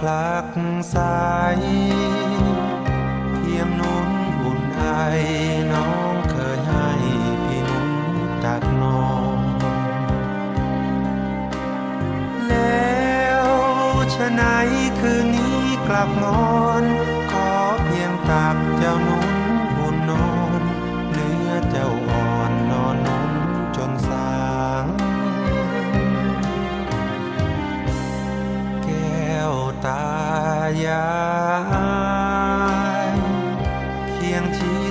ผลักสายเพียงนุ่นอุ่นไอน้องเคยให้พี่นุ่นตักนอนแล้วชะไหนคืนนี้กลับนอน ขอเพียงตักเจ้านุ่น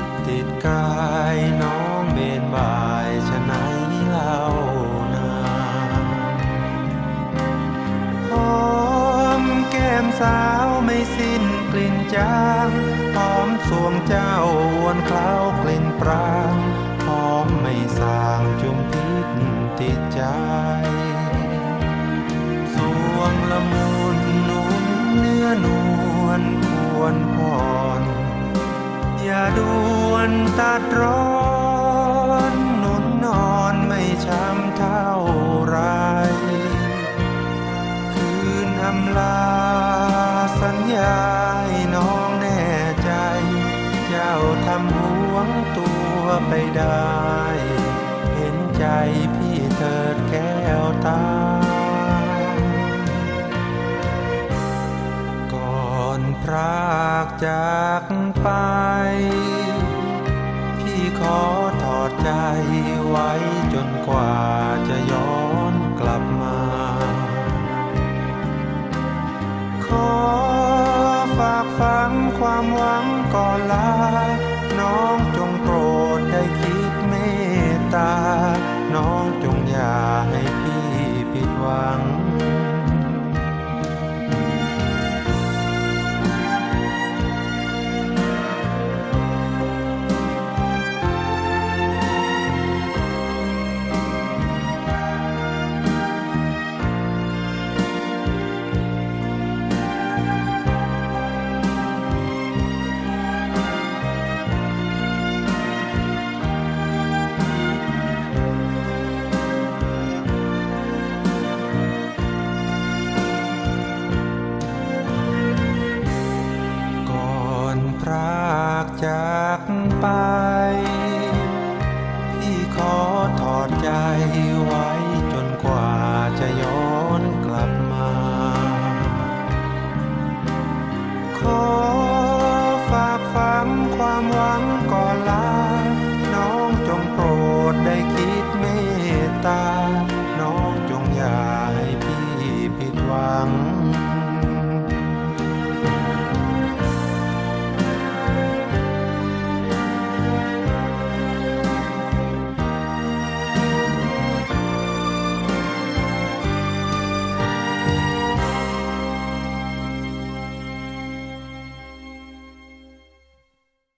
ดติดกายน้องเบนบายชะไหนเล่านาหอมแก้มสาวไม่สิ้นกลิ่นจางหอมสวงเจ้าวนเคล้าวกลิ่นปรางหอมไม่สางจุมพิษติดใจสวงละมุนนุ่มเนื้อนวลควรผ่อ ด่วนตัดร้อนหนุนนอนไม่ช้ำเท่าไร คืนอำลาสัญญาให้น้องแน่ใจ เจ้าทำห่วงตัวไปได้ เห็นใจพี่เถิดแก้วตา ก่อนพรากจากไป อถอดใจไว้ พรากจากไป